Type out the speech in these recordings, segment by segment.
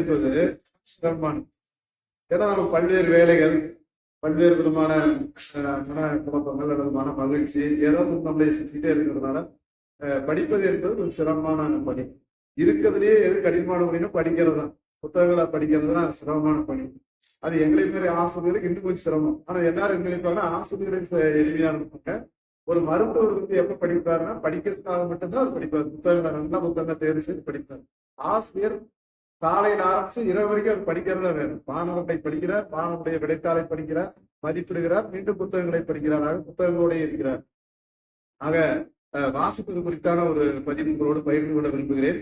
என்பது சிரமமானது ஏன்னா நம்ம பல்வேறு வேலைகள் பல்வேறு விதமான மன குழப்பங்கள் அல்லது மன மகிழ்ச்சி ஏதாவது நம்மளை சுற்றிட்டே இருக்கிறதுனால படிப்பது என்பது ஒரு சிரமமான பணி. இருக்கிறதுலயே எது கடினமான பணினா படிக்கிறது தான். புத்தகங்களை படிக்கிறது தான் சிரமமான பணி. அது எங்களை மாதிரி ஆசிரியருக்கு இன்னும் கொஞ்சம் சிரமம். ஆனா எல்லாரும் நினைப்பாங்கன்னா ஆசிரியருக்கு எளிமையா இருப்பாங்க. ஒரு மருத்துவர் வந்து எப்ப படிப்பாருன்னா படிக்கிறதுக்காக மட்டும்தான் அவர் படிப்பார். புத்தகங்களை நல்லா புத்தகங்களை தேர்வு செய்து படிப்பார். ஆசிரியர் காலையில் ஆரம்பிச்சு இரவு வரைக்கும் அவர் படிக்கிறதா வேணும். மாணவர்களை படிக்கிறார் மாணவனுடைய விடைத்தாளை படிக்கிறார் மதிப்பிடுகிறார் மீண்டும் புத்தகங்களை படிக்கிறார் ஆக புத்தகங்களோட இருக்கிறார். ஆக வாசிப்பது குறித்தான ஒரு பதிவு உங்களோடு பகிர்ந்து கொள்ள விரும்புகிறேன்.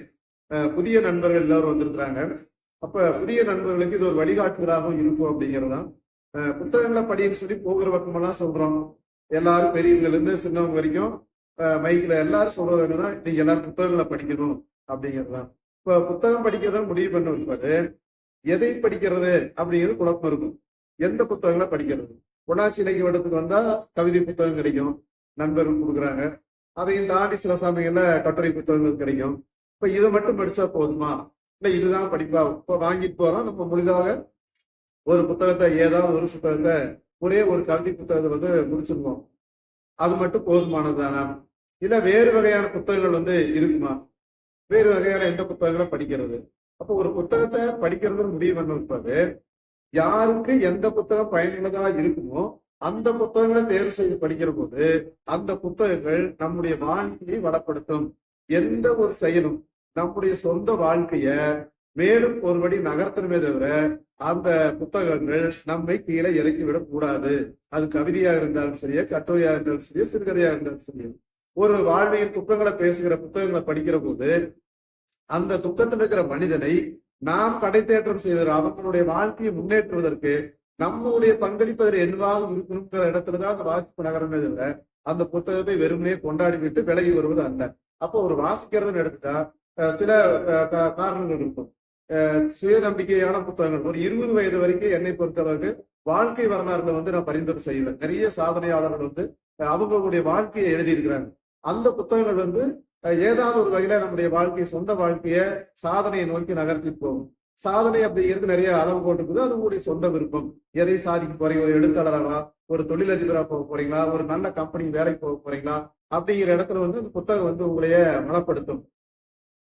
புதிய நண்பர்கள் எல்லாரும் வந்திருக்கிறாங்க. அப்ப புதிய நண்பர்களுக்கு இது ஒரு வழிகாட்டுதலாகவும் இருக்கும் அப்படிங்கிறதுதான். புத்தகங்களை படின்னு சொல்லி போகிற பக்கமெல்லாம் சொல்றோம். எல்லாரும் பெரியவங்கல இருந்து சின்னவங்க வரைக்கும் அஹ், மைக்ல எல்லாரும் சொல்றது என்னதான் நீங்க எல்லாரும் புத்தகங்களை படிக்கணும் அப்படிங்கிறதுதான். இப்ப புத்தகம் படிக்கிறத முடிவு பண்ண எதை படிக்கிறது அப்படிங்கிறது குழப்பம் இருக்கும். எந்த புத்தகங்களை படிக்கிறது? பொள்ளாச்சி இலக்கிய வட்டத்துக்கு வந்தா கவிதை புத்தகம் கிடைக்கும். நண்பர்கள் கொடுக்குறாங்க. அதையும் தாண்டி சில சமயங்கள்ல கட்டுரை புத்தகங்கள் கிடைக்கும். இப்ப இதை மட்டும் படிச்சா போதுமா? இல்லை இதுதான் படிப்பா? இப்ப வாங்கிட்டு போறோம் நம்ம முழுதாக ஒரு புத்தகத்தை ஏதாவது ஒரு புத்தகத்தை ஒரே ஒரு கவிதை புத்தகத்தை வந்து முடிச்சிருந்தோம் அது மட்டும் போதுமானதுதானா? இல்ல வேறு வகையான புத்தகங்கள் வந்து இருக்குமா? வேறு வகையான எந்த புத்தகங்களை படிக்கிறது. அப்போ ஒரு புத்தகத்தை படிக்கிறது முடிவு பண்ணிருப்பது யாருக்கு எந்த புத்தகம் பயனுள்ளதா இருக்குமோ அந்த புத்தகங்களை தேர்வு செய்து படிக்கிற போது அந்த புத்தகங்கள் நம்முடைய வாழ்க்கையை வளப்படுத்தும். எந்த ஒரு செயலும் நம்முடைய சொந்த வாழ்க்கைய மேலும் ஒருபடி நகர்த்தணுமே தவிர அந்த புத்தகங்கள் நம்மை கீழே இறக்கிவிடக் கூடாது. அது கவிதையா இருந்தாலும் சரியா கட்டுரையா இருந்தாலும் சரியா சிறுகதையா இருந்தாலும் சரியா ஒரு வாழ்வியல் துக்கங்களை பேசுகிற புத்தகங்களை படிக்கிற போது அந்த துக்கத்தில் இருக்கிற மனிதனை நாம் கடை தேற்றம் செய்வது அவர்களுடைய வாழ்க்கையை முன்னேற்றுவதற்கு நம்முடைய பங்களிப்பதில் என்னவாக இருக்கணுங்கிற இடத்துலதான் அந்த வாசிப்பு நகரமே தவிர அந்த புத்தகத்தை வெறுமனே கொண்டாடி விட்டு விலகி வருவது அல்ல. அப்போ ஒரு வாசிக்கிறதுன்னு எடுத்துட்டா சில காரணங்கள் இருக்கும். அஹ், சுயநம்பிக்கையான புத்தகங்கள். ஒரு இருபது வயது வரைக்கும் என்னை பொறுத்தளவுக்கு வாழ்க்கை வரலாறுல வந்து நான் பரிந்துரை செய்யல நிறைய சாதனையாளர்கள் வந்து அஹ், அவங்களுடைய வாழ்க்கையை எழுதியிருக்கிறாங்க. அந்த புத்தகங்கள் வந்து ஏதாவது ஒரு வகையில நம்முடைய வாழ்க்கை சொந்த வாழ்க்கைய சாதனையை நோக்கி நகர்த்தி போகும். சாதனை அப்படிங்கிறது நிறைய அளவு போட்டுக்குது. அது உங்களுடைய சொந்த விருப்பம். எதை சாதிக்க போறீங்க? ஒரு எழுத்தாளராவா ஒரு தொழிலதிபரா போக போறீங்களா? ஒரு நல்ல கம்பெனி வேலைக்கு போக போறீங்களா? அப்படிங்கிற இடத்துல வந்து இந்த புத்தகம் வந்து உங்களைய மனப்படுத்தும்.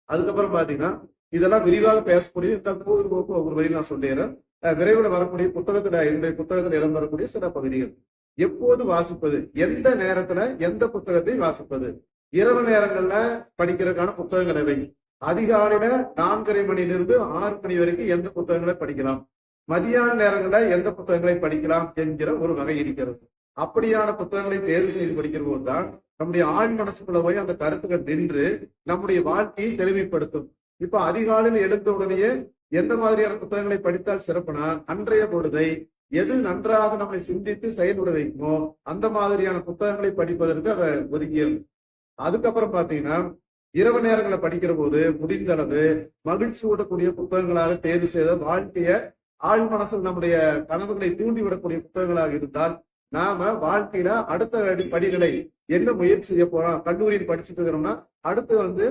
அதுக்கப்புறம் பாத்தீங்கன்னா இதெல்லாம் விரிவாக பேசக்கூடிய இந்த போக்கு ஒரு வரையில் நான் சொல்லிடுறேன். விரைவில் வரக்கூடிய புத்தகத்துல என்னுடைய புத்தகத்துல இடம் வரக்கூடிய சில பகுதிகள். எப்போது வாசிப்பது? எந்த நேரத்துல எந்த புத்தகத்தை வாசிப்பது? இரவு நேரங்கள்ல படிக்கிறதுக்கான புத்தகங்கள் எவை? அதிகாலையில நான்கரை மணியிலிருந்து ஆறு மணி வரைக்கும் எந்த புத்தகங்களை படிக்கலாம்? மதியான நேரங்கள்ல எந்த புத்தகங்களை படிக்கலாம் என்கிற ஒரு வகை இருக்கிறது. அப்படியான புத்தகங்களை தேர்வு செய்து படிக்கிற போதுதான் நம்முடைய ஆழ் மனசுக்குள்ள போய் அந்த கருத்துக்கள் நின்று நம்முடைய வாழ்க்கையை தெளிவுபடுத்தும் இப்ப அதிகாலையில் எடுத்த உடனேயே எந்த மாதிரியான புத்தகங்களை படித்தால் சிறப்புனா அன்றைய பொழுதை எது நன்றாக நம்மை சிந்தித்து செயல்பட வைக்குமோ அந்த மாதிரியான புத்தகங்களை படிப்பதற்கு அதை ஒதுக்கியது. அதுக்கப்புறம் பாத்தீங்கன்னா இரவு நேரங்களை படிக்கிற போது முடிந்த அளவு மகிழ்ச்சி ஊட்டக்கூடிய புத்தகங்களாக தேர்வு செய்த வாழ்க்கைய ஆழ் மனசில் நம்முடைய கனவுகளை தூண்டிவிடக்கூடிய புத்தகங்களாக இருந்தால் நாம வாழ்க்கையில அடுத்த அடி- படிகளை என்ன முயற்சி செய்ய போறோம் கல்லூரியில் படிச்சுட்டு இருக்கிறோம்னா அடுத்து வந்து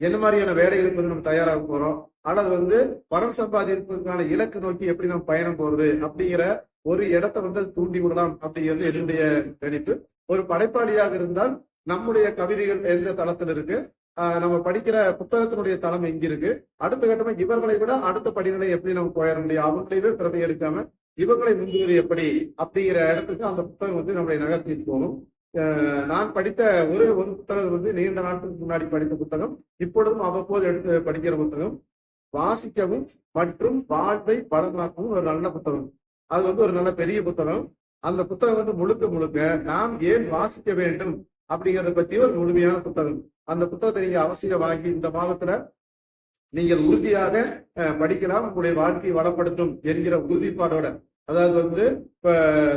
என்ன மாதிரியான வேலைகளுக்கு வந்து நம்ம தயாராக போறோம் அல்லது வந்து பணம் சம்பாதிப்பதற்கான இலக்கு நோக்கி எப்படி நம்ம பயணம் போறது அப்படிங்கிற ஒரு இடத்தை வந்து தூண்டி விடலாம் அப்படிங்கிறது என்னுடைய நினைப்பு. ஒரு படைப்பாளியாக இருந்தால் நம்முடைய கவிதைகள் எந்த தளத்தில் இருக்கு? ஆஹ் நம்ம படிக்கிற புத்தகத்தினுடைய தளம் எங்க இருக்கு? அடுத்த கட்டமா இவர்களை விட அடுத்த படிநிலை எப்படி நம்ம போயிட முடியும்? அவங்களையுமே பிறகு எடுக்காம இவங்களை முந்துவது எப்படி அப்படிங்கிற இடத்துக்கு அந்த புத்தகம் வந்து நம்மளை நகர்த்திட்டு போகும். ஆஹ் நான் படித்த ஒரு ஒரு புத்தகம் வந்து நீண்ட நாட்களுக்கு முன்னாடி படித்த புத்தகம். இப்பொழுதும் அவ்வப்போது எடுத்து படிக்கிற புத்தகம். வாசிக்கவும் மற்றும் வாழ்வை பலமாக்கவும் ஒரு நல்ல புத்தகம். அது வந்து ஒரு நல்ல பெரிய புத்தகம். அந்த புத்தகம் வந்து முழுக்க முழுக்க நாம் ஏன் வாசிக்க வேண்டும் அப்படிங்கறத பத்தி ஒரு முழுமையான புத்தகம். அந்த புத்தகத்தை நீங்க அவசியம் வாங்கி இந்த மாதத்துல நீங்கள் உறுதியாக அஹ், படிக்கலாம். உங்களுடைய வாழ்க்கையை வளப்படுத்தும் என்கிற உறுதிப்பாடோட. அதாவது வந்து இப்ப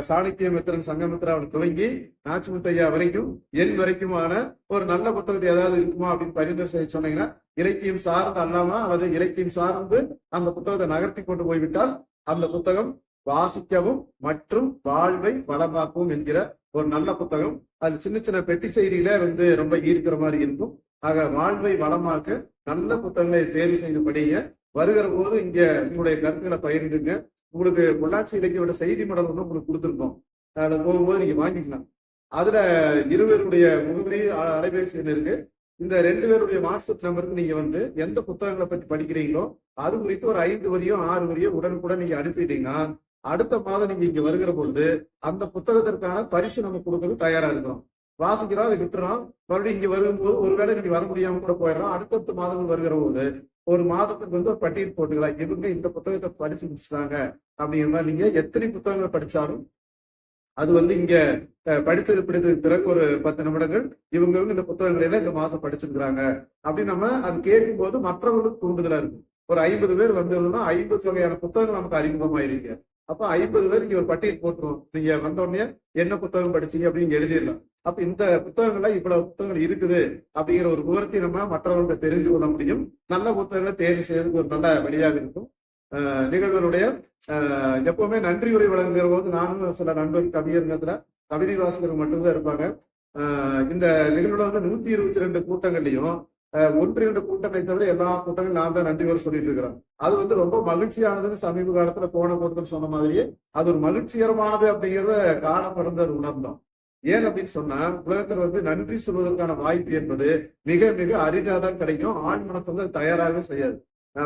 சாணக்கிய மித்திரன் சங்கமித்ராவில் துவங்கி நாச்சிமுத்தையா வரைக்கும் என் வரைக்குமான ஒரு நல்ல புத்தகத்தை ஏதாவது இருக்குமா அப்படின்னு பரிந்துரை செய்ய சொன்னீங்கன்னா இலக்கியம் சார்ந்து அல்லாம அல்லது இலக்கியம் சார்ந்து அந்த புத்தகத்தை நகர்த்தி கொண்டு போய்விட்டால் அந்த புத்தகம் வாசிக்கவும் மற்றும் வாழ்வை வளமாக்கவும் என்கிற ஒரு நல்ல புத்தகம். அது சின்ன சின்ன பெட்டி செய்தியில வந்து ரொம்ப ஈர்க்கிற மாதிரி இருக்கும். ஆக வாழ்வை வளமாக்க நல்ல புத்தகங்களை தேர்வு செய்து படிங்க. வருகிற போது இங்க உங்களுடைய கருத்துக்களை பகிர்ந்துங்க. உங்களுக்கு பொள்ளாச்சி இலக்கியோட செய்தி மடல் வந்து உங்களுக்கு கொடுத்துருக்கோம். அதுல போகும்போது நீங்க வாங்கிக்கலாம். அதுல இருவருடைய முகவரி அலைபேசி எண் இருக்கு. இந்த ரெண்டு பேருடைய வாட்ஸ்அப் நம்பருக்கு நீங்க வந்து எந்த புத்தகங்களை பத்தி படிக்கிறீங்களோ அது குறித்து ஒரு ஐந்து வரியோ ஆறு வரியோ உடனுக்குடன் நீங்க அனுப்பிட்டீங்கன்னா அடுத்த மாதம் நீங்க இங்க வருகிற பொழுது அந்த புத்தகத்திற்கான பரிசு நம்ம கொடுக்கறது தயாரா இருக்கும் வாசிக்கிறோம் அதை விட்டுறோம் மறுபடியும் இங்க வரும்போது ஒருவேளை நீங்க வர முடியாம கூட போயிடுறோம் அடுத்தடுத்த மாதங்கள் வருகிற போது ஒரு மாதத்துக்கு வந்து ஒரு பட்டியல் போட்டுக்கலாம். இவங்க இந்த புத்தகத்தை பரிசு முடிச்சிட்டாங்க. அப்படிங்கிற மாதிரி நீங்க எத்தனை புத்தகங்கள் படிச்சாலும் அது வந்து இங்க அஹ், படித்தது பிடித்தது பிறகு ஒரு பத்து நிமிடங்கள் இவங்க இவங்க இந்த புத்தகங்களை எல்லாம் இந்த மாசம் படிச்சிருக்கிறாங்க. அப்படின்னு நம்ம அது கேட்கும் போது மற்றவர்களுக்கு தூண்டுதலா இருக்கும். ஒரு ஐம்பது பேர் வந்ததுன்னா ஐம்பது வகையான புத்தகங்கள் நமக்கு அறிமுகமாயிருக்கு அப்ப ஐம்பது பேர் இங்க ஒரு பட்டியல் போட்டுருவோம் நீங்க வந்த உடனே என்ன புத்தகம் படிச்சீங்க அப்படின்னு எழுதிடலாம். அப்ப இந்த புத்தகங்கள்ல இவ்வளவு புத்தகங்கள் இருக்குது அப்படிங்கிற ஒரு விவரத்தை நம்ம மற்றவர்களுக்கு தெரிஞ்சு கொள்ள முடியும். நல்ல புத்தகங்களை தேர்வு செய்யறதுக்கு ஒரு நல்ல வழியாக இருக்கும். நிகழ்வுகளுடைய எப்பவுமே நன்றி உரை வழங்குகிற போது நானும் சில நண்பர் கவியரங்கத்துல கவிதை வாசகர்கள் மட்டும்தான் இருப்பாங்க. இந்த நிகழ்வுல வந்து நூத்தி இருபத்தி ரெண்டு கூட்டங்கள்லயும் ஒன்று இரண்டு கூட்டங்களை தவிர எல்லா கூட்டங்களும் நான் தான் நன்றி வர சொல்லிட்டு இருக்கிறேன். அது வந்து ரொம்ப மகிழ்ச்சியானதுன்னு சமீப காலத்துல போன கூட்டத்தில் சொன்ன மாதிரியே அது ஒரு மகிழ்ச்சிகரமானது அப்படிங்கிறத காலம் கடந்து அது உணர்ந்தோம். ஏன் அப்படின்னு சொன்னா உலகத்துல வந்து நன்றி சொல்வதற்கான வாய்ப்பு என்பது மிக மிக அரிதா தான் கிடைக்கும். ஆண் மனசு வந்து தயாராக செய்யாது.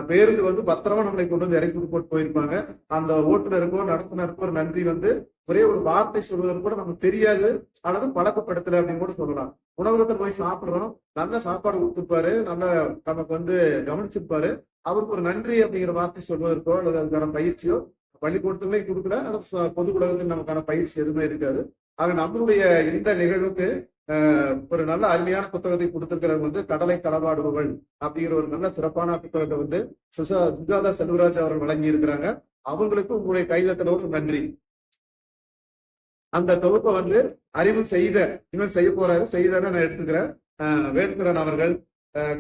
பேருந்து வந்து பத்திரமா நம்மளை கொண்டு வந்து இறக்கி போட்டு போயிருப்பாங்க. அந்த ஓட்டுநருக்கோ நடத்துனருக்கோ ஒரு நன்றி வந்து ஒரே ஒரு வார்த்தை சொல்வதற்கு கூட நமக்கு தெரியாது. அல்லது பழக்கப்படுத்தல அப்படின்னு கூட சொல்லலாம். உணவகத்தை போய் சாப்பிடுறோம். நல்ல சாப்பாடு கொடுத்துருப்பாரு. நல்ல நமக்கு வந்து கவனிச்சிருப்பாரு. அவருக்கு ஒரு நன்றி அப்படிங்கிற வார்த்தை சொல்வதற்கோ அல்லது அதுக்கான பயிற்சியோ பள்ளிக்கூடத்துலயும் கொடுக்கல. அல்லது பொது உலகத்தில் நமக்கான பயிற்சி எதுவுமே இருக்காது. ஆக நம்மளுடைய இந்த நிகழ்வுக்கு ஒரு நல்ல அருமையான புத்தகத்தை கொடுத்திருக்கிறது வந்து கடலை களவாடுபவள் அப்படிங்கிற ஒரு நல்ல சிறப்பான புத்தகத்தை வந்து சுசா சுஜாதா செல்வராஜ் அவர்கள் வழங்கி இருக்கிறாங்க அவங்களுக்கு உங்களுடைய கைதட்டலோடு நன்றி. அந்த தொகுப்பை வந்து அறிவு செய்த இவன் செய்ய போறாரு செய்தன்னு நான் எடுத்துக்கிறேன். அஹ், வேல்குரன் அவர்கள்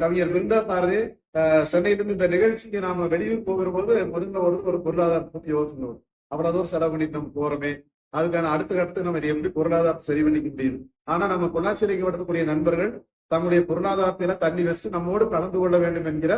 கவிஞர் பிருந்தா சாரதி சென்னையிலிருந்து இந்த நிகழ்ச்சிக்கு நாம வெளியூர் போகிற போது முதல்ல ஒரு ஒரு பொருளாதாரத்தை பத்தி யோசிக்கணும். அவ்வளவு செலவு பண்ணிட்டு நம்ம போறோமே. அதுக்கான அடுத்த கட்டத்துக்கு நம்ம இதை எப்படி பொருளாதாரத்தை சரி பண்ணிக்க முடியுது ஆனா நம்ம பொள்ளாச்சியிലേക്ക് வரக்கூடிய நண்பர்கள் தம்முடைய பொருளாதாரத்தில தண்ணி வச்சு நம்மோடு கலந்து கொள்ள வேண்டும் என்கிற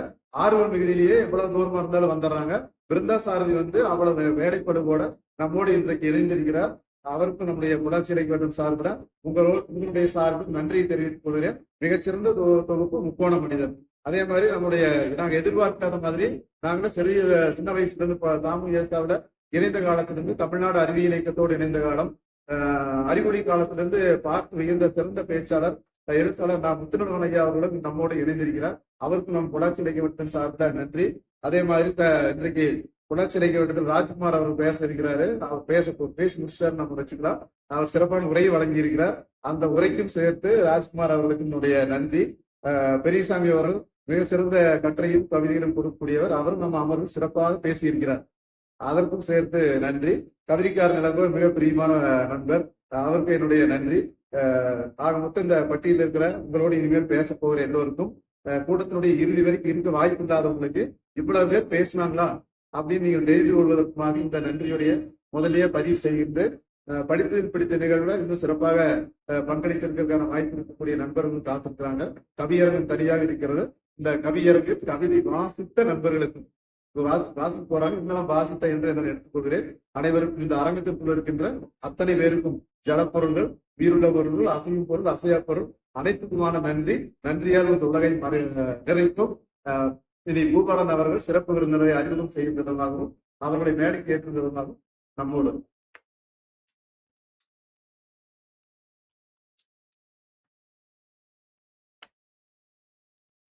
ஆர்வம் மிகுதியிலேயே எவ்வளவு தூரமா இருந்தாலும் வந்துடுறாங்க. பிருந்தா சாரதி வந்து அவ்வளவு வேலைப்படுவோட நம்மோடு இன்றைக்கு இணைந்திருக்கிறார். அவருக்கும் நம்முடைய புலர்ச்சியலை வேண்டும் சார்பில் உங்களோட உங்களுடைய சார்பில் நன்றியை தெரிவித்துக் கொள்கிறேன். மிகச்சிறந்த தொகுப்பு முக்கோண மனிதன் அதே மாதிரி நம்முடைய நாங்க எதிர்பார்க்காத மாதிரி நாங்க சிறிய சின்ன வயசுல இருந்து தாமு இயற்காவில இணைந்த காலத்திலிருந்து தமிழ்நாடு அறிவியல் இயக்கத்தோடு இணைந்த காலம். ஆஹ் காலத்திலிருந்து பார்த்து வியந்த சிறந்த பேச்சாளர் எழுத்தாளர் நான் முத்துநலன் ஐயா அவர்களும் நம்மோடு இணைந்திருக்கிறார். அவருக்கும் நம் பொள்ளாச்சி இலக்கியவட்டத்தின் சார்ந்த நன்றி. அதே மாதிரி த- இன்றைக்கு பொள்ளாச்சி இலக்கியவட்டத்தில் ராஜ்குமார் அவர் பேச இருக்கிறாரு. அவர் பேச பேசி முடிச்சாரு நம்ம வச்சுக்கலாம் அவர் சிறப்பான உரையை வழங்கி இருக்கிறார் அந்த உரைக்கும் சேர்த்து ராஜ்குமார் அவர்களுக்கு என்னுடைய நன்றி. ஆஹ் பெரியசாமி அவர்கள் மிக சிறந்த கட்டுரையும் கவிதைகளும் கொடுக்கக்கூடியவர். அவரும் நம்ம அமர்வு சிறப்பாக பேசியிருக்கிறார். அதற்கும் சேர்த்து நன்றி. கதிரிக்கார் நிலவு மிக பிரியமான நண்பர். அவருக்கு என்னுடைய நன்றி. அஹ் ஆக மொத்தம் இந்த பட்டியலில் இருக்கிற உங்களோடு இனிமேல் பேச போகிற எல்லோருக்கும் கூட்டத்தினுடைய இறுதி வரைக்கும் இருக்க வாய்ப்பு இல்லாதவங்களுக்கு இவ்வளவு பேர் பேசினாங்களா அப்படின்னு நீங்கள் தெரிந்து கொள்வதற்குமாக இந்த நன்றியுடைய முதலியே பதிவு செய்கின்ற படித்து படித்தது பிடித்த நிகழ்வுல இன்னும் சிறப்பாக பங்களித்திருக்கிறதுக்கான வாய்ப்பு இருக்கக்கூடிய நண்பர்கள் காத்திருக்கிறாங்க. கவியரங்கம் தனியாக இருக்கிறது. இந்த கவியரங்கு கவிதை வாசித்த நண்பர்களுக்கும் வாசிக்க போறாங்க. இன்னும் வாசித்த என்று நான் எடுத்துக்கொள்கிறேன். அனைவருக்கும் இந்த அரங்கத்திற்குள் இருக்கின்ற அத்தனை பேருக்கும் ஜலப்பொருள்கள் வீருள்ள பொருள்கள் அசையும் பொருள் அசையா பொருள் அனைத்துக்குமான நன்றி. நன்றியால் இந்த உலகை மறை நிறைக்கும் இனி பூபாலன் அவர்கள் சிறப்பு விருந்தினரை அறிமுகம் செய்யும் விதமாகவும் அவர்களை மேடைக்கு ஏற்றும் விதமாகவும் நம்மோடு